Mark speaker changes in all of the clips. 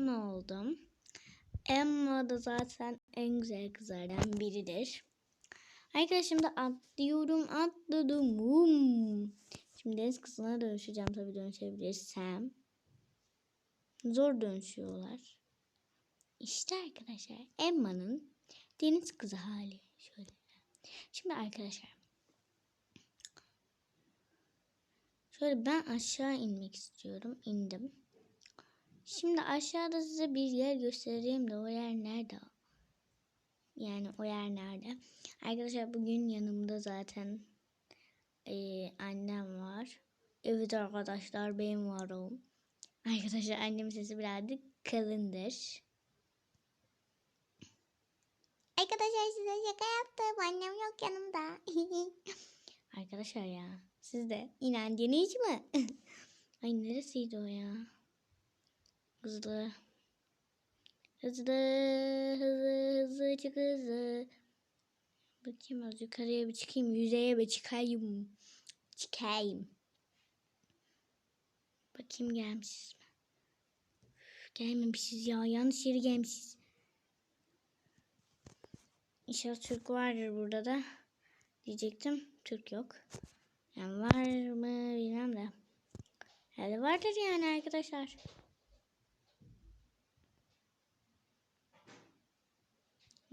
Speaker 1: Emma oldum. Emma da zaten en güzel kızlardan biridir. Arkadaşlar şimdi atlıyorum atladım. Vum. Şimdi deniz kızına dönüşeceğim tabii dönüşebilirsem. Zor dönüşüyorlar. İşte arkadaşlar Emma'nın deniz kızı hali. Şöyle. Şimdi arkadaşlar. Şöyle ben aşağı inmek istiyorum. İndim. Şimdi aşağıda size bir yer göstereyim de o yer nerede? Yani o yer nerede? Arkadaşlar bugün yanımda zaten e, annem var. Evet arkadaşlar benim varım. Arkadaşlar annemin sesi birazcık kalındır. Arkadaşlar size şaka yaptım. Annem yok yanımda. arkadaşlar ya siz de inandınız mı? Ay neresiydi o ya? Hızlı. Hızlı, hızlı, hızlı, çık hızlı. Bakayım az yukarıya bir çıkayım, yüzeye bir çıkayım. Çıkayım. Bakayım gelmişiz mi? Gelmemişiz ya, yanlış yere gelmişiz. İnşallah Türk vardır burada da. Diyecektim, Türk yok. Yani var mı bilmem de. Herhalde vardır yani arkadaşlar.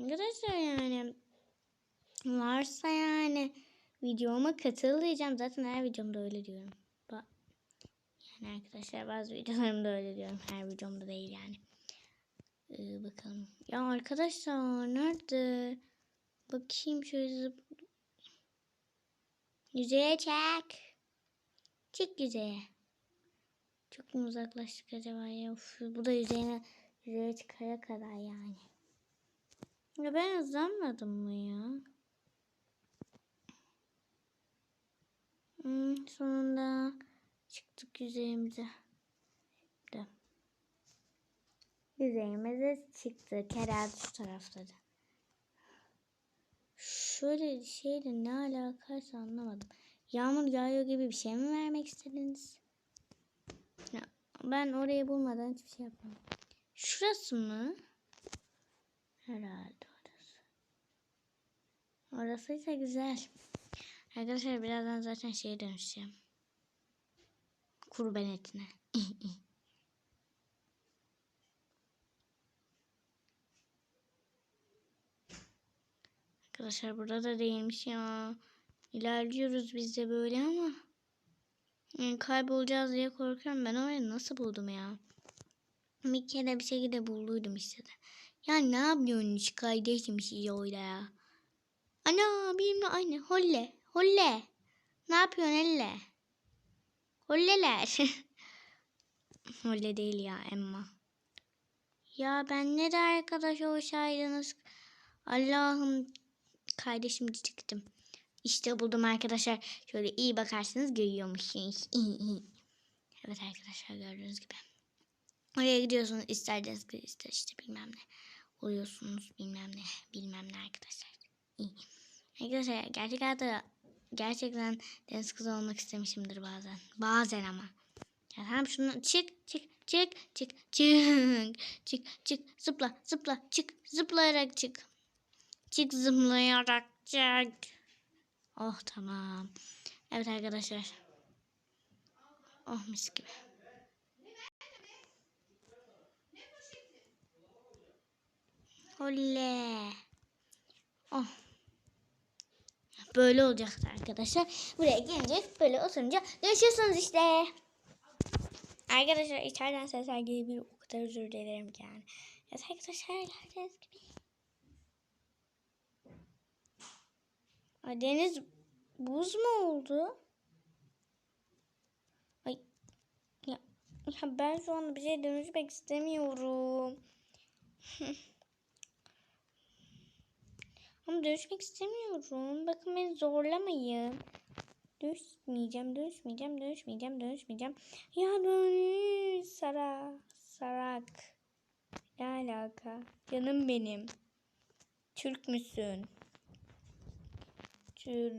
Speaker 1: Arkadaşlar yani varsa yani videoma katıl diyeceğim. Zaten her videomda öyle diyorum. Yani arkadaşlar bazı videolarımda öyle diyorum. Her videomda değil yani. Ee, bakalım. Ya arkadaşlar nerede? Bakayım şöyle. Yüzeye çek. Çık yüzeye. Çok mu uzaklaştık acaba ya? Uf, bu da yüzeyine, yüzeye çıkaya kadar yani. Ya ben hızlanmadım mı ya? Hmm, sonunda çıktık yüzeyimize. De. Yüzeyimize çıktık. Herhalde şu tarafta da. Şöyle şeyle ne alakaysa anlamadım. Yağmur yağıyor gibi bir şey mi vermek istediniz? Ya, ben orayı bulmadan hiçbir şey yapmam. Şurası mı? Herhalde. Orası ise güzel. Arkadaşlar birazdan zaten şeye dönüşeceğim. Kurban etine. Arkadaşlar burada da değilmiş ya. İlerliyoruz biz de böyle ama. Yani kaybolacağız diye korkuyorum. Ben orayı nasıl buldum ya? Bir kere bir şekilde bulduydum işte. Ya ne yapıyorsun hiç kardeşim siz orada ya? Ana benimle aynı. Holle. Holle. Ne yapıyorsun elle? Holleler. Holle değil ya Emma. Ya ben ne de arkadaş olsaydınız. Allah'ım kardeşim çıktım. İşte buldum arkadaşlar. Şöyle iyi bakarsanız görüyormuşsunuz. evet arkadaşlar gördüğünüz gibi. Oraya gidiyorsunuz isterseniz ister işte bilmem ne. Oluyorsunuz bilmem ne. Bilmem ne arkadaşlar. İyi. Arkadaşlar gerçek hayatta gerçekten deniz kızı olmak istemişimdir bazen. Bazen ama. Ya tamam şunu çık çık çık çık çık çık çık zıpla zıpla çık zıplayarak çık. Çık zıplayarak çık. Oh tamam. Evet arkadaşlar. Oh mis gibi. Oley. Oh. Böyle olacaktı arkadaşlar. Buraya gelince böyle oturunca görüşüyorsunuz işte. Arkadaşlar içeriden sesler gelebilir. O kadar özür dilerim yani. Evet arkadaşlar gördüğünüz gibi. Ay, deniz buz mu oldu? Ay ya, ya ben şu anda bir şey dönüşmek istemiyorum. Ama dönüşmek istemiyorum. Bakın beni zorlamayın. Dönüşmeyeceğim, dönüşmeyeceğim, dönüşmeyeceğim, dönüşmeyeceğim. Ya dönüş sarak, sarak. Ne alaka? Canım benim. Türk müsün? Türk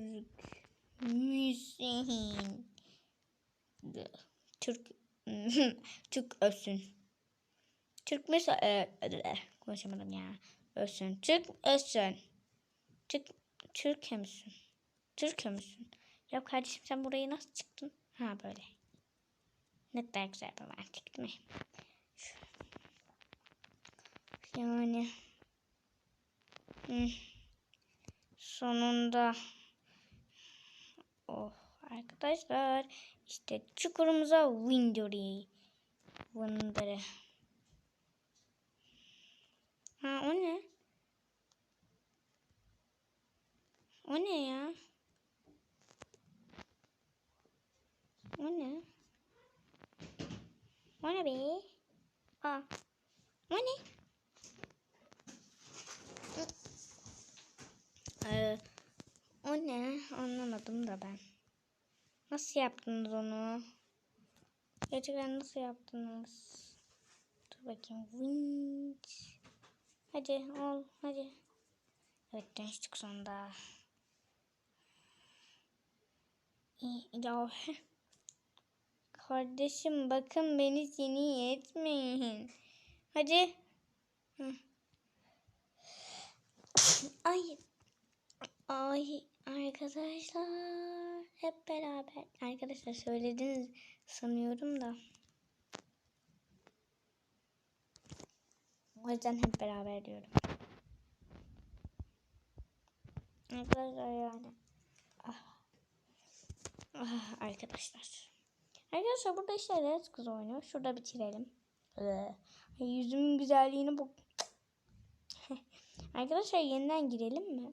Speaker 1: müsün? Türk Türk ösün. Türk müsün? Ee, konuşamadım ya. Özsün. Türk özsün. Türk, Türk müsün? Türk müsün? Ya kardeşim sen buraya nasıl çıktın? Ha böyle. Ne kadar güzel bir mantık değil mi? Yani. Hmm. Sonunda. Oh arkadaşlar. işte çukurumuza Windory. Windary. Ha o ne? O ne ya? O ne? O ne be? Aa. O ne? Ee, o ne? Anlamadım da ben. Nasıl yaptınız onu? Gerçekten nasıl yaptınız? Dur bakayım. Wind. Hadi ol. Hadi. Evet dönüştük sonunda. İyi, Ya. Kardeşim bakın beni seni etmeyin. Hadi. Ay. Ay arkadaşlar hep beraber arkadaşlar söylediniz sanıyorum da. O yüzden hep beraber diyorum. Arkadaşlar yani. Ah. Arkadaşlar. Arkadaşlar burada işte Red kız oynuyor. Şurada bitirelim. Ee, yüzümün güzelliğine bak. arkadaşlar yeniden girelim mi?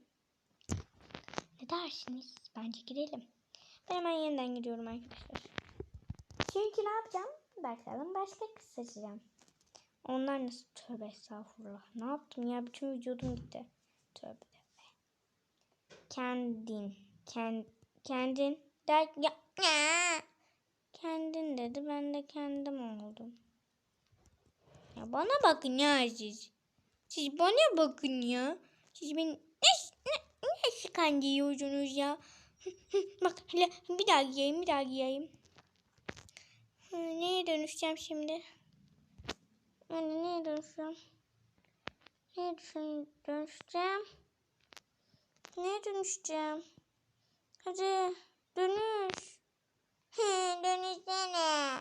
Speaker 1: Ne dersiniz? Bence girelim. Ben hemen yeniden giriyorum arkadaşlar. Çünkü ne yapacağım? Bakalım başka kız seçeceğim. Onlar nasıl? Tövbe estağfurullah. Ne yaptım ya? Bütün vücudum gitti. Tövbe. Kendin. Kend, kendin. Der, ya, ya. Kendin dedi. Ben de kendim oldum. Ya bana bakın ya siz. Siz bana bakın ya. Siz beni ne, ne, ne kandırıyorsunuz ya? Bak hele bir daha giyeyim bir daha giyeyim. Neye dönüşeceğim şimdi? Yani neye dönüşeceğim? Neye dönüşeceğim? Neye dönüşeceğim? Hadi dönüş. Dönüşsene.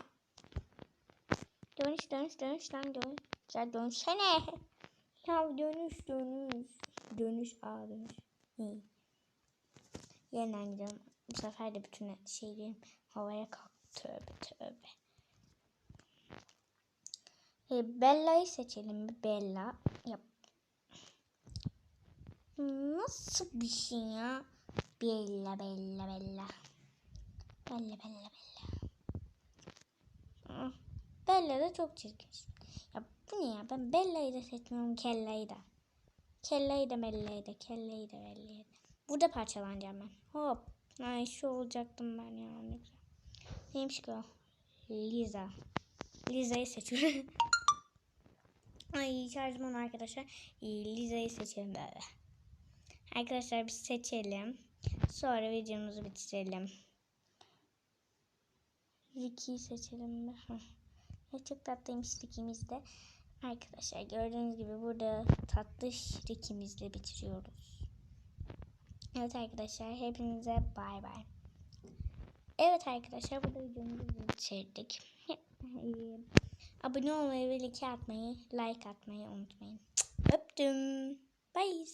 Speaker 1: Dönüş dönüş dönüş lan dönüş. Ya dönüşsene. Ya dönüş dönüş. Dönüş aa dönüş. İyi. Yeniden gidelim. Bu sefer de bütün şeylerim havaya kalktı. Tövbe tövbe. E, Bella'yı seçelim. Bella. Yap. Nasıl bir şey ya? Bella Bella Bella. Bella Bella Bella. Ah, Bella da çok çirkin. Ya bu ne ya? Ben Bella'yı da seçmiyorum. Kella'yı da. Kella'yı da Bella'yı da. Kella'yı da Bella'yı da. Burada parçalanacağım ben. Hop. Ay şu olacaktım ben ya. Ne güzel. Neymiş ki o? Liza. Liza'yı seçiyorum. Ay şarjım arkadaşlar. İyi, Liza'yı seçelim böyle. Arkadaşlar biz seçelim. Sonra videomuzu bitirelim. Ricky'yi seçelim mi? Ya çok tatlıymış Ricky'miz de. Arkadaşlar gördüğünüz gibi burada tatlı Ricky'mizle bitiriyoruz. Evet arkadaşlar hepinize bay bay. Evet arkadaşlar burada videomuzu bitirdik. Abone olmayı ve like atmayı, like atmayı unutmayın. Öptüm. Bye.